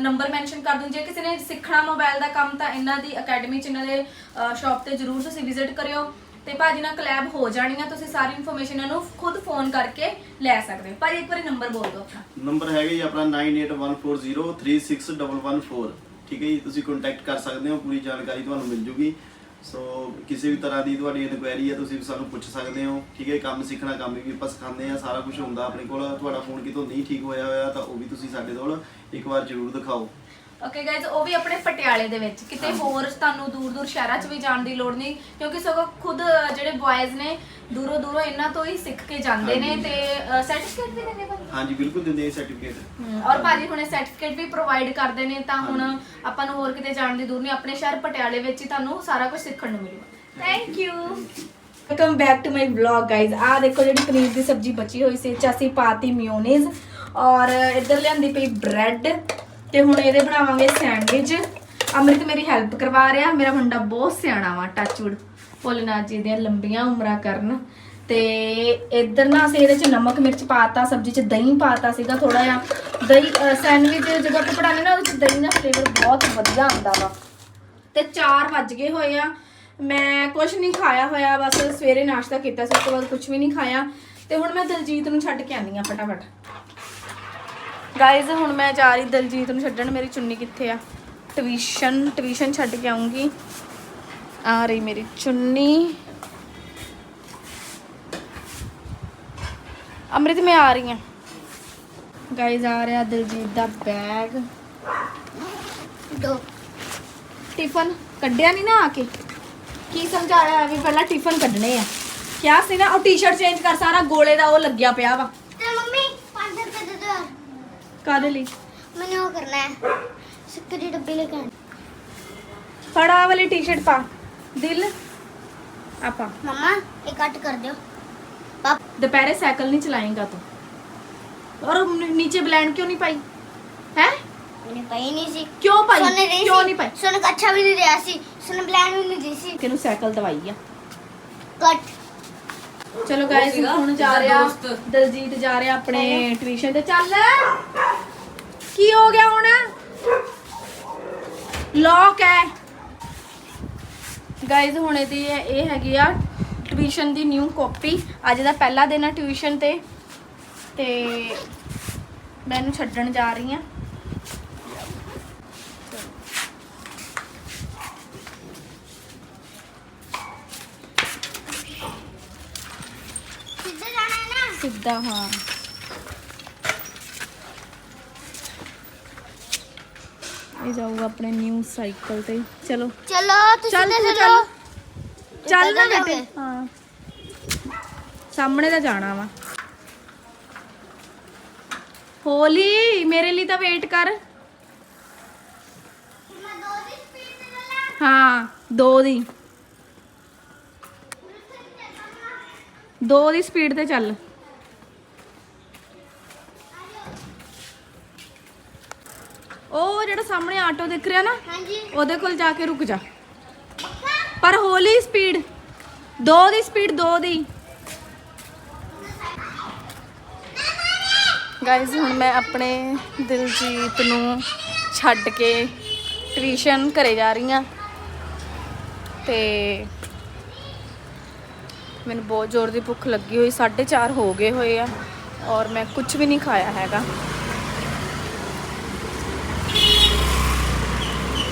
ਨੰਬਰ ਮੈਂਸ਼ਨ ਕਰ ਦੂੰਗੀ ਜੇ ਕਿਸੇ ਨੇ ਸਿੱਖਣਾ ਮੋਬਾਈਲ ਦਾ ਕੰਮ ਤਾਂ ਇਹਨਾਂ ਦੀ ਅਕੈਡਮੀ ਚ, ਇਹਨਾਂ ਦੇ ਸ਼ਾਪ ਤੇ ਜਰੂਰ ਤੁਸੀਂ ਵਿਜ਼ਿਟ ਕਰਿਓ। ਤੇ ਭਾਜੀ ਨਾਲ ਕਲੈਬ ਹੋ ਜਾਣੀਆਂ, ਤੁਸੀਂ ਸਾਰੀ ਇਨਫੋਰਮੇਸ਼ਨ ਇਹਨਾਂ ਖੁਦ ਫੋਨ ਕਰਕੇ ਲੈ ਸਕਦੇ ਹੋ। ਭਾਜੀ, ਇੱਕ ਵਾਰੀ ਨੰਬਰ ਬੋਲ ਦਿਓ ਆਪਣਾ। ਨੰਬਰ ਹੈਗਾ ਜੀ ਆਪਣਾ 9814036114 ਠੀਕ ਹੈ ਜੀ, ਤੁਸੀਂ ਕੰਟੈਕਟ ਕਰ ਸਕਦੇ ਹੋ, ਪੂਰੀ ਜਾਣਕਾਰੀ ਤੁਹਾਨੂੰ ਮਿਲ ਜੂਗੀ। ਸੋ ਕਿਸੇ ਵੀ ਤਰ੍ਹਾਂ ਦੀ ਤੁਹਾਡੀ ਇਨਕੁਆਇਰੀ ਹੈ, ਤੁਸੀਂ ਸਾਨੂੰ ਪੁੱਛ ਸਕਦੇ ਹੋ। ਠੀਕ ਹੈ, ਕੰਮ ਸਿੱਖਣਾ, ਕੰਮ ਵੀ ਆਪਾਂ ਸਿਖਾਉਂਦੇ ਆ ਸਾਰਾ ਕੁਝ ਹੁੰਦਾ ਆਪਣੇ ਕੋਲ। ਤੁਹਾਡਾ ਫੋਨ ਕਿਤੋਂ ਨਹੀਂ ਠੀਕ ਹੋਇਆ ਹੋਇਆ, ਤਾਂ ਉਹ ਵੀ ਤੁਸੀਂ ਸਾਡੇ ਕੋਲ ਇੱਕ ਵਾਰ ਜ਼ਰੂਰ ਦਿਖਾਓ। ਓਕੇ ਗਾਇਜ਼ ਉਹ ਵੀ ਆਪਣੇ ਪਟਿਆਲੇ ਦੇ ਵਿੱਚ। ਕਿਤੇ ਹੋਰ ਤੁਹਾਨੂੰ ਦੂਰ ਦੂਰ ਸ਼ਹਿਰਾਂ 'ਚ ਵੀ ਜਾਣ ਦੀ ਲੋੜ ਨਹੀਂ ਕਿਉਂਕਿ ਸਗੋਂ ਖੁਦ ਅਹ, ਜਿਹੜੇ ਬॉयਜ਼ ਨੇ ਦੂਰੋਂ ਦੂਰੋਂ ਇਹਨਾਂ ਤੋਂ ਹੀ ਸਿੱਖ ਕੇ ਜਾਂਦੇ ਨੇ ਹਾਂਜੀ। ਤੇ ਸਰਟੀਫਿਕੇਟ ਵੀ ਦਿੰਦੇ ਭਾਜੀ? ਹਾਂਜੀ ਬਿਲਕੁਲ ਦਿੰਦੇ ਆ ਸਰਟੀਫਿਕੇਟ ਹਮ, ਔਰ ਭਾਜੀ ਹੁਣੇ ਸਰਟੀਫਿਕੇਟ ਵੀ ਪ੍ਰੋਵਾਈਡ ਕਰਦੇ ਨੇ ਤਾਂ ਹੁਣ ਆਪਾਂ ਨੂੰ ਹੋਰ ਕਿਤੇ ਜਾਣ ਦੀ ਦੂਰ ਨਹੀਂ ਆਪਣੇ ਸ਼ਹਿਰ ਪਟਿਆਲੇ ਵਿੱਚ ਹੀ ਤੁਹਾਨੂੰ ਸਾਰਾ ਕੁਝ ਸਿੱਖਣ ਨੂੰ ਮਿਲੂਗਾ। Thank you welcome back to my vlog guys ਆ ਦੇਖੋ ਜਿਹੜੀ ਪਨੀਰ ਦੀ ਸਬਜ਼ੀ ਬਚੀ ਹੋਈ ਸੀ ਇਹ 'ਚ ਅਸੀਂ ਪਾਤੀ ਮਿਓਨੀਜ਼ ਔਰ ਇੱਧਰ ਲਿਆਂਦੀ ਪਈ ਬ੍ਰੈਡ ਤੇ ਹੁਣ ਇਹਦੇ ਬਣਾਵਾਂਗੇ ਸੈਂਡਵਿਚ। ਅੰਮ੍ਰਿਤ ਮੇਰੀ ਹੈਲਪ ਕਰਵਾ ਰਿਹਾ, ਮੇਰਾ ਮੁੰਡਾ ਬਹੁਤ ਸਿਆਣਾ ਵਾ ਟੱਚਵੁੱਡ ਭੋਲੇਨਾਥ ਜੀ ਦੀਆਂ ਲੰਬੀਆਂ ਉਮਰਾਂ ਕਰਨ। ਤੇ ਇੱਧਰ ਨਾ ਅਸੀਂ ਇਹਦੇ ਚ ਨਮਕ, ਮਿਰਚ ਪਾਤਾ, ਸਬਜ਼ੀ ਚ ਦਹੀਂ ਪਾਤਾ ਸੀਗਾ ਥੋੜਾ ਜਿਹਾ। ਦਹੀਂ ਸੈਂਡਵਿਚ ਜਦੋਂ ਆਪਾਂ ਬਣਾਉਂਦੇ ਨਾ, ਉਹਦੇ ਚ ਦਹੀਂ ਦਾ ਫਲੇਵਰ ਬਹੁਤ ਵਧੀਆ ਆਉਂਦਾ ਵਾ। ਤੇ 4 ਵੱਜ ਗਏ ਹੋਏ ਆ। ਮੈਂ ਕੁਝ ਨਹੀਂ ਖਾਇਆ ਹੋਇਆ, ਬਸ ਸਵੇਰੇ ਨਾਸ਼ਤਾ ਕੀਤਾ ਸੀ, ਉਸ ਤੋਂ ਬਾਅਦ ਕੁਝ ਵੀ ਨਹੀਂ ਖਾਇਆ। ਤੇ ਹੁਣ ਮੈਂ ਦਲਜੀਤ ਨੂੰ ਛੱਡ ਕੇ ਆਨੀ ਆ ਫਟਾਫਟ। ਗਾਇਜ਼ ਹੁਣ ਮੈਂ ਜਾ ਰਹੀ ਦਲਜੀਤ ਨੂੰ ਛੱਡਣ। ਮੇਰੀ ਚੁੰਨੀ ਕਿੱਥੇ ਆ? ਟਿਊਸ਼ਨ ਟਿਊਸ਼ਨ ਛੱਡ ਕੇ ਆਉਂਗੀ। ਆ ਰਹੀ ਮੇਰੀ ਚੁੰਨੀ। ਅੰਮ੍ਰਿਤ ਮੈਂ ਆ ਰਹੀ ਹਾਂ। ਗਾਇਜ਼ ਆ ਰਿਹਾ ਦਲਜੀਤ ਦਾ ਬੈਗ ਦੋ। ਟਿਫਨ ਕੱਢਿਆ ਨਹੀਂ ਨਾ ਆ ਕੇ? ਕੀ ਸਮਝਾਇਆ ਵੀ ਪਹਿਲਾਂ ਟਿਫਨ ਕੱਢਣੇ ਆ। ਕਿਆ ਸੀ ਨਾ? ਉਹ ਟੀ-ਸ਼ਰਟ ਚੇਂਜ ਕਰ ਸਾਰਾ ਗੋਲੇ ਦਾ ਉਹ ਲੱਗਿਆ ਪਿਆ ਵਾ ਤੇ ਮੰਮੀ 5 ਰੁਪਏ ਦੇ ਦੋ ਕਾਦੇ ਲਈ? ਮੈਨੂੰ ਉਹ ਕਰਨਾ ਹੈ। ਸ਼ੱਕਰ ਦੀ ਡੱਬੀ ਲੈ ਕੇ ਆਉਣੀ। ਫੜਾ ਵਾਲੀ ਟੀ-ਸ਼ਰਟ ਪਾ। ਦਿਲ ਆਪਾ। ਮੰਮਾ ਇਹ ਕੱਟ ਕਰ ਦਿਓ। ਪਾਪ। ਦੁਪਹਿਰੇ ਸਾਈਕਲ ਨਹੀਂ ਚਲਾਏਗਾ ਤੂੰ। ਔਰ ਨ- ਨੀਚੇ ਬਲੈਂਡ ਕਿਉਂ ਨਹੀਂ ਪਾਈ? ਹੈ? ਮੈਨੂੰ ਪਈ ਨਹੀਂ ਸੀ। ਕਿਉਂ ਪਾਈ? ਸੋਨੇ ਰਹੀ ਕਿਉਂ ਸੀ। ਨਹੀਂ ਪਾਈ? ਸੋਨੇ ਕੋ ਅੱਛਾ ਵੀ ਨਹੀਂ ਰਿਹਾ ਸੀ। ਸੋਨੇ ਬਲੈਂਡ ਵੀ ਨਹੀਂ ਦੀ ਸੀ। ਕਿਨੂੰ ਸਾਈਕਲ ਦਵਾਈ ਆ? ਕੱਟ। ਚਲੋ ਗਾਇਸ ਹੁਣ ਜਾ ਰਿਹਾ ਦਲਜੀਤ ਜਾ ਰਿਹਾ ਆਪਣੇ ਟਿਊਸ਼ਨ ਤੇ। ਚੱਲ। ਕੀ ਹੋ ਗਿਆ ਹੁਣ? ਲੌਕ ਹੈ। ਗਾਇਸ ਹੁਣ ਇਹਦੀ ਇਹ ਇਹ ਹੈਗੀ ਆ ਟਿਊਸ਼ਨ ਦੀ ਨਿਊ ਕਾਪੀ ਅੱਜ ਦਾ ਪਹਿਲਾ ਦਿਨ ਆ ਟਿਊਸ਼ਨ ਤੇ। ਤੇ ਮੈਂ ਇਹਨੂੰ ਛੱਡਣ ਜਾ ਰਹੀ ਆ ਸਿੱਧਾ ਜਾਣਾ ਹੈ ਨਾ ਸਿੱਧਾ ਹਾਂ। ਇਹ ਜਾਊਗਾ ਆਪਣੇ ਨਿਊ ਸਾਈਕਲ ਤੇ। ਚਲੋ। ਚਲੋ ਤੁਸੀਂ ਚੱਲ ਤਾਂ ਤੂੰ ਚਲੋ। ਚੱਲ ਨਾ ਬੇਟੇ? ਹਾਂ। ਸਾਹਮਣੇ ਤਾਂ ਜਾਣਾ ਵਾ। ਹੋਲੀ ਮੇਰੇ ਲਈ ਤਾਂ ਵੇਟ ਕਰ। ਹਾਂ ਦੋ ਦੀ। ਦੋ ਦੀ ਸਪੀਡ ਤੇ ਚੱਲ। ਉਹ ਜਿਹੜਾ ਸਾਹਮਣੇ ਆਟੋ ਦਿਖ ਰਿਹਾ ਨਾ ਹਾਂਜੀ। ਉਹਦੇ ਕੋਲ ਜਾ ਕੇ ਰੁਕ ਜਾ। ਪਰ ਹੌਲੀ ਸਪੀਡ ਦੋ ਦੀ ਸਪੀਡ ਦੋ ਦੀ। ਗਾਇਜ਼ ਹੁਣ ਮੈਂ ਆਪਣੇ ਦਿਲਜੀਤ ਨੂੰ ਛੱਡ ਕੇ ਟਿਊਸ਼ਨ ਘਰੇ ਜਾ ਰਹੀ ਹਾਂ। ਤੇ ਮੈਨੂੰ ਬਹੁਤ ਜ਼ੋਰ ਦੀ ਭੁੱਖ ਲੱਗੀ ਹੋਈ 4:30 ਹੋ ਗਏ ਹੋਏ ਆ ਔਰ ਮੈਂ ਕੁਝ ਵੀ ਨਹੀਂ ਖਾਇਆ ਹੈਗਾ।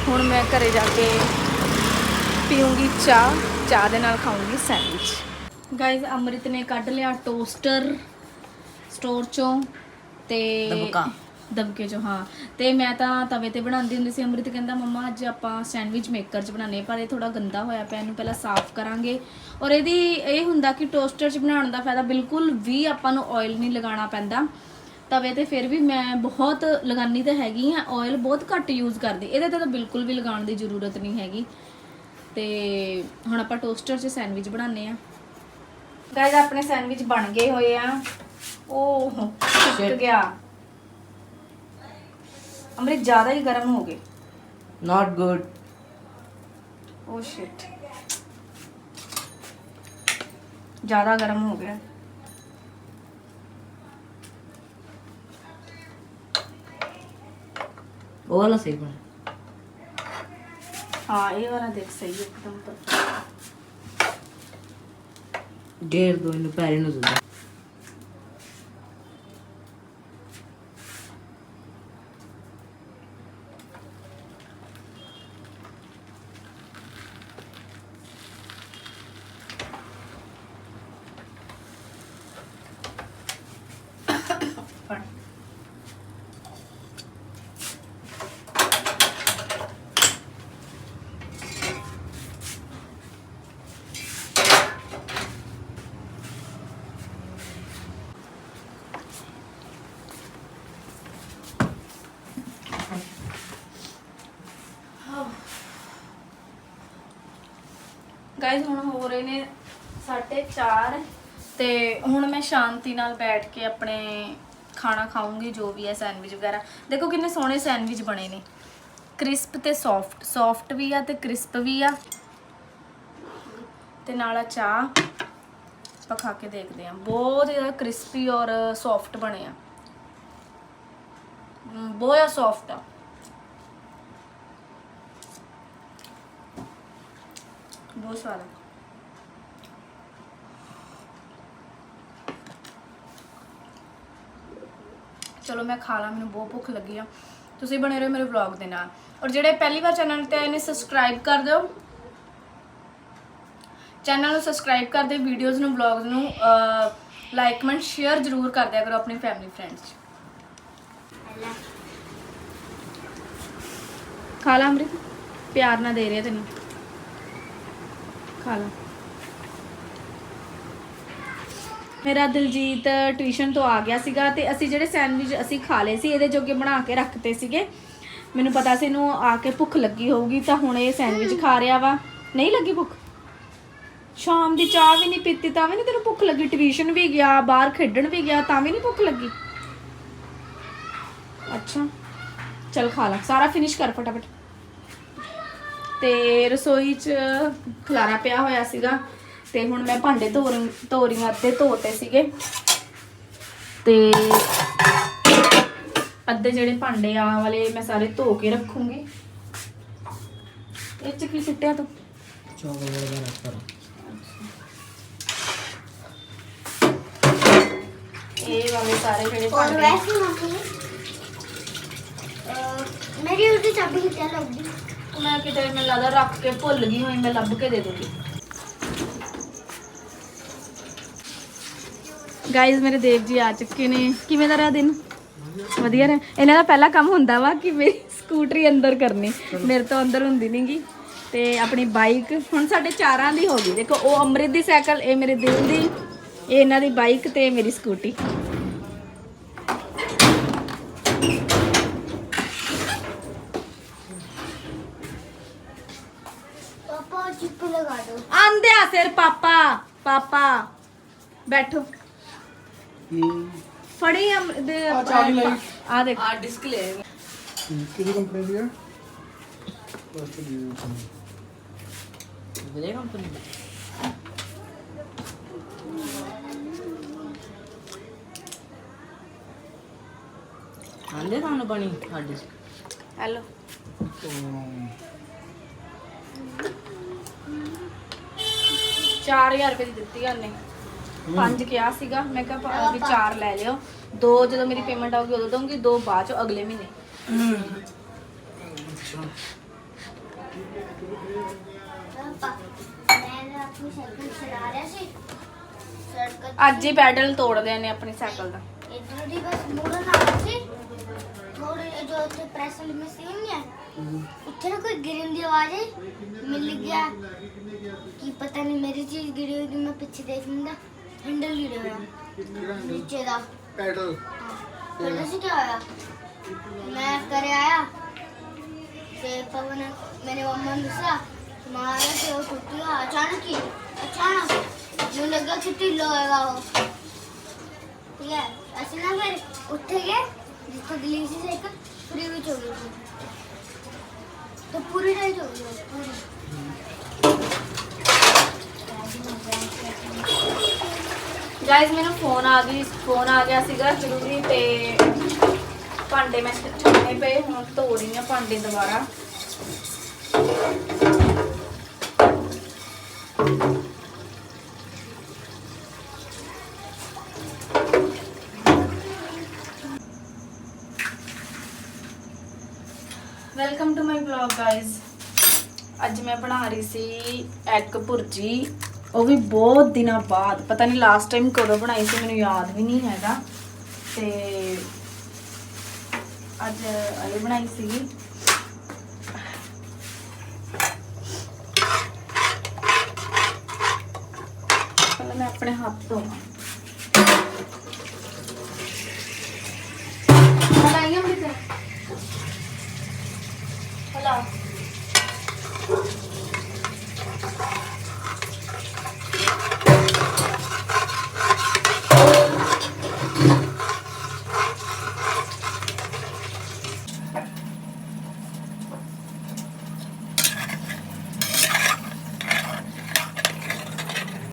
ਹੁਣ ਮੈਂ ਘਰੇ ਜਾ ਕੇ ਪੀਉਂਗੀ ਚਾਹ ਚਾਹ ਦੇ ਨਾਲ ਖਾਉਂਗੀ ਸੈਂਡਵਿਚ। ਗਾਇਜ਼ ਅੰਮ੍ਰਿਤ ਨੇ ਕੱਢ ਲਿਆ ਟੋਸਟਰ ਸਟੋਰ ਚੋਂ ਤੇ ਦਬਕਾ। ਦਬਕੇ ਚੋਂ ਹਾਂ। ਤੇ ਮੈਂ ਤਾਂ ਤਵੇ ਤੇ ਬਣਾਉਂਦੀ ਹੁੰਦੀ ਸੀ ਅੰਮ੍ਰਿਤ ਕਹਿੰਦਾ ਮੰਮਾ ਅੱਜ ਆਪਾਂ ਸੈਂਡਵਿਚ ਮੇਕਰ 'ਚ ਬਣਾਉਣੇ ਪਰ ਇਹ ਥੋੜਾ ਗੰਦਾ ਹੋਇਆ ਪਿਆ ਇਹਨੂੰ ਪਹਿਲਾਂ ਸਾਫ਼ ਕਰਾਂਗੇ। ਔਰ ਇਹਦੀ ਇਹ ਹੁੰਦਾ ਕਿ ਟੋਸਟਰ 'ਚ ਬਣਾਉਣ ਦਾ ਫਾਇਦਾ ਬਿਲਕੁਲ ਵੀ ਆਪਾਂ ਨੂੰ ਆਇਲ ਨਹੀਂ ਲਗਾਉਣਾ ਪੈਂਦਾ। ਤਵੇ ਤੇ ਫਿਰ ਵੀ ਮੈਂ ਬਹੁਤ ਲਗਾਨੀ ਤਾਂ ਹੈਗੀ ਆ ਆਇਲ ਬਹੁਤ ਘੱਟ ਯੂਜ਼ ਕਰਦੀ। ਇਹਦੇ ਤੇ ਤਾਂ ਬਿਲਕੁਲ ਵੀ ਲਗਾਉਣ ਦੀ ਜ਼ਰੂਰਤ ਨਹੀਂ ਹੈਗੀ। ਤੇ ਹੁਣ ਆਪਾਂ ਟੋਸਟਰ 'ਚ ਸੈਂਡਵਿਚ ਬਣਾਉਂਦੇ ਆ ਗਾਇਜ਼ ਆਪਣੇ ਸੈਂਡਵਿਚ ਬਣ ਗਏ ਹੋਏ ਆ। ਉਹ ਟੁੱਟ ਗਿਆ। ਅੰਮ੍ਰਿਤ ਜ਼ਿਆਦਾ ਹੀ ਗਰਮ ਹੋ ਗਏ। Not good. ਓ ਸ਼ਿਟ ਜ਼ਿਆਦਾ ਗਰਮ ਹੋ ਗਿਆ। ਉਹ ਵਾਲਾ ਸਹੀ ਬਣ ਹਾਂ ਇਹ ਵਾਲਾ ਦੇਖ ਸਹੀ ਹੈ ਇੱਕਦਮ ਪਰ ਗੇਰ ਦੋ ਇਹਨੂੰ ਪੈਰੇ ਗਾਇਜ਼ ਹੁਣ ਹੋ ਰਹੇ ਨੇ 4:30 ਤੇ ਹੁਣ ਮੈਂ ਸ਼ਾਂਤੀ ਨਾਲ ਬੈਠ ਕੇ ਆਪਣੇ ਖਾਣਾ ਖਾਊਂਗੀ, ਜੋ ਵੀ ਹੈ ਸੈਂਡਵਿਚ ਵਗੈਰਾ। ਦੇਖੋ ਕਿੰਨੇ ਸੋਹਣੇ ਸੈਂਡਵਿਚ ਬਣੇ ਨੇ। ਕ੍ਰਿਸਪ ਤੇ ਸੌਫਟ ਸੌਫਟ ਵੀ ਆ ਤੇ ਕ੍ਰਿਸਪ ਵੀ ਆ। ਤੇ ਨਾਲ ਆ ਚਾਹ, ਆਪਾਂ ਖਾ ਕੇ ਦੇਖਦੇ ਆ ਬਹੁਤ ਜ਼ਿਆਦਾ ਕ੍ਰਿਸਪੀ ਔਰ ਸੌਫਟ ਬਣੇ ਆ। ਬਹੁਤ ਜ਼ਿਆਦਾ ਸੌਫਟ ਆ। ਬਹੁਤ ਸਵਾਦ ਆ। ਚਲੋ ਮੈਂ ਖਾ ਲਾਂ, ਮੈਨੂੰ ਬਹੁਤ ਭੁੱਖ ਲੱਗੀ ਆ। ਤੁਸੀਂ ਬਣੇ ਰਹੋ ਮੇਰੇ ਵਲੌਗ ਦੇ ਨਾਲ। ਔਰ ਜਿਹੜੇ ਪਹਿਲੀ ਵਾਰ ਚੈਨਲ ਤੇ ਆਏ ਨੇ ਸਬਸਕ੍ਰਾਈਬ ਕਰ ਦਿਓ। ਚੈਨਲ ਨੂੰ ਸਬਸਕ੍ਰਾਈਬ ਕਰ ਦਿਓ ਵੀਡੀਓਜ਼ ਨੂੰ ਵਲੌਗਸ ਨੂੰ ਲਾਈਕ ਕਮੈਂਟ ਸ਼ੇਅਰ ਜ਼ਰੂਰ ਕਰ ਦਿਆ ਕਰੋ ਆਪਣੀ ਫੈਮਿਲੀ ਫਰੈਂਡਸ ਖਾ ਲਾ, ਅੰਮ੍ਰਿਤ। ਪਿਆਰ ਨਾਲ ਦੇ ਰਿਹਾ ਤੈਨੂੰ। ਖਾ ਲਾ। ਮੇਰਾ ਦਿਲਜੀਤ ਟਿਊਸ਼ਨ ਤੋਂ ਆ ਗਿਆ ਸੀਗਾ ਤੇ ਅਸੀਂ ਜਿਹੜੇ ਸੈਂਡਵਿਚ ਅਸੀਂ ਖਾ ਲਏ ਸੀ, ਇਹਦੇ ਜੋਗੇ ਬਣਾ ਕੇ ਰੱਖਤੇ ਸੀਗੇ। ਮੈਨੂੰ ਪਤਾ ਸੀ ਇਹਨੂੰ ਆ ਕੇ ਭੁੱਖ ਲੱਗੀ ਹੋਊਗੀ ਤਾਂ ਹੁਣ ਇਹ ਸੈਂਡਵਿਚ ਖਾ ਰਿਹਾ ਵਾ। ਨਹੀਂ ਲੱਗੀ ਭੁੱਖ? ਸ਼ਾਮ ਦੀ ਚਾਹ ਵੀ ਨਹੀਂ ਪੀਤੀ ਤਾਂ ਵੀ ਨਹੀਂ ਤੈਨੂੰ ਭੁੱਖ ਲੱਗੀ। ਟਿਊਸ਼ਨ ਵੀ ਗਿਆ, ਬਾਹਰ ਖੇਡਣ ਵੀ ਗਿਆ ਤਾਂ ਵੀ ਨਹੀਂ ਭੁੱਖ ਲੱਗੀ। ਅੱਛਾ, ਚਲ ਖਾ ਲਾ। ਸਾਰਾ ਫਿਨਿਸ਼ ਕਰ ਫਟਾਫਟ। ਤੇ ਰਸੋਈ 'ਚ ਖਲਾਰਾ ਪਿਆ ਹੋਇਆ ਸੀਗਾ ਤੇ ਹੁਣ ਮੈਂ ਭਾਂਡੇ ਧੋਰੀ ਧੋਰੀਆਂ ਤੇ ਧੋਤੇ ਸੀਗੇ। ਤੇ ਅੱਧੇ ਜਿਹੜੇ ਭਾਂਡੇ ਆ ਵਾਲੇ ਮੈਂ ਸਾਰੇ ਧੋ ਕੇ ਰੱਖੂੰਗੀ। ਇਹ ਚ ਕੀ ਸੁੱਟਿਆ ਤੂੰ? ਚੌਲ ਵਗੈਰਾ ਰੱਖ ਪਰ ਇਹ ਵਾਲੇ ਸਾਰੇ ਜਿਹੜੇ ਭਾਂਡੇ ਵੈਸੇ ਮੇਰੀ ਉਹਦੀ ਚਾਬੀ ਕਿੱਥੇ ਲੱਗ? ਗਈ ਮੈਂ ਕਿਤੇ ਮੈਨੂੰ ਲੱਗਦਾ ਰੱਖ ਕੇ ਭੁੱਲ ਗਈ ਹੋਈ, ਮੈਂ ਲੱਭ ਕੇ ਦੇ ਦੂੰਗੀ। ਗਾਇਜ਼ ਮੇਰੇ ਦੇਵ ਜੀ ਆ ਚੁੱਕੇ ਨੇ। ਕਿਵੇਂ ਦਾ ਰਿਹਾ ਦਿਨ? ਵਧੀਆ ਰਿਹਾ। ਇਹਨਾਂ ਦਾ ਪਹਿਲਾ ਕੰਮ ਹੁੰਦਾ ਵਾ ਕਿ ਮੇਰੀ ਸਕੂਟਰੀ ਅੰਦਰ ਕਰਨੀ। ਮੇਰੇ ਤੋਂ ਅੰਦਰ ਹੁੰਦੀ ਨਹੀਂਗੀ ਤੇ ਆਪਣੀ ਬਾਈਕ, ਹੁਣ ਸਾਡੇ ਚਾਰਾਂ ਦੀ ਹੋ ਗਈ। ਦੇਖੋ, ਉਹ ਅੰਮ੍ਰਿਤ ਦੀ ਸਾਈਕਲ, ਇਹ ਮੇਰੇ ਦਿਲ ਦੀ, ਇਹ ਇਹਨਾਂ ਦੀ ਬਾਈਕ ਤੇ ਮੇਰੀ ਸਕੂਟੀ। ਬੈਠੋ। ਫੜੀ ਅਮ ਦੇ ਆ ਦੇਖ। ਆ ਡਿਸਪਲੇ ਕਿਹਦੀ ਕੰਪਨੀ ਦੀ ਹੈ ਬਸ ਦੀ ਵਧੀਆ ਕੰਪਨੀ। ਆਂਦੇ ਤੁਹਾਨੂੰ ਬਣੀ ਸਾਡੇ ਹੈਲੋ। ਚਾਰ ਹਜ਼ਾਰ ਰੁਪਏ ਦੀ ਦਿੱਤੀ ਆ ਉਹਨੇ। ਪੰਜ ਕਿਹਾ ਸੀਗਾ, ਮੈਂ ਕਿਹਾ ਭਾ- ਵੀ ਚਾਰ ਲੈ ਲਿਓ। ਦੋ ਜਦੋਂ ਮੇਰੀ ਪੇਮੈਂਟ ਆਊਗੀ, ਉਦੋਂ ਦਊਂਗੀ, ਦੋ ਬਾਅਦ ਚ ਅਗਲੇ ਮਹੀਨੇ। ਅੱਜ ਹੀ ਪੈਡਲ ਤੋੜ ਲਿਆ ਆਪਣੀ ਸਾਈਕਲ ਦਾ। ਇਧਰ ਕੋਈ ਗਿਰਨ ਦੀ ਆਵਾਜ਼ ਮਿਲ ਗਿਆ। ਕੀ ਪਤਾ ਨਹੀਂ ਮੇਰੀ ਚੀਜ਼ ਗਿਰੀ ਹੋਈ ਮੈਂ ਪਿੱਛੇ ਦੇਖ ਹੈਂਡਲ ਲੀੜੇ ਦਾ ਨੀਚੇ ਦਾ। ਪੈਡਲ। ਫਿਰ ਤੁਸੀਂ ਕੀ ਹੋਇਆ ਮੈਂ ਕਰੇ ਆਇਆ। ਤੇ ਪਵਨ ਮੇਰੇ ਮੰਮਾ ਨੂੰ ਦੱਸਿਆ ਮਾਰਾ ਤੇ ਉਹ ਟੁੱਟਿਆ ਅਚਾਨਕ ਹੀ ਅਚਾਨਕ ਮੈਨੂੰ ਲੱਗਾ ਕਿ ਢਿੱਲਾ ਹੋਏਗਾ ਉਹ। ਠੀਕ ਹੈ ਅਸੀਂ ਨਾ ਫਿਰ ਉੱਥੇ ਗਏ ਜਿੱਥੇ ਦਿੱਲੀ ਸੀ ਇੱਕ ਪੂਰੀ ਵਿੱਚ ਹੋ ਗਈ ਸੀ। ਤਾਂ ਪੂਰੀ ਰਾਈਟ ਹੋ ਗਈ ਪੂਰੀ। ਗਾਇਜ਼ ਮੈਨੂੰ ਫੋਨ ਆ ਗਈ ਫੋਨ ਆ ਗਿਆ ਸੀਗਾ ਜ਼ਰੂਰੀ ਤੇ ਭਾਂਡੇ ਮੈਂ ਛੱਡਣੇ ਪਏ, ਹੁਣ ਧੋ ਰਹੀ ਆ ਭਾਂਡੇ ਦੁਬਾਰਾ। Welcome to my vlog guys ਅੱਜ ਮੈਂ ਬਣਾ ਰਹੀ ਸੀ ਐਗ ਭੁਰਜੀ। ਉਹ ਵੀ ਬਹੁਤ ਦਿਨਾਂ ਬਾਅਦ, ਪਤਾ ਨਹੀਂ ਲਾਸਟ ਟਾਈਮ ਕਦੋਂ ਬਣਾਈ ਸੀ, ਮੈਨੂੰ ਯਾਦ ਵੀ ਨਹੀਂ ਹੈਗਾ। ਤੇ ਅੱਜ ਇਹ ਬਣਾਈ ਸੀਗੀ। ਪਹਿਲਾਂ ਮੈਂ ਆਪਣੇ ਹੱਥ ਧੋਵਾਂ।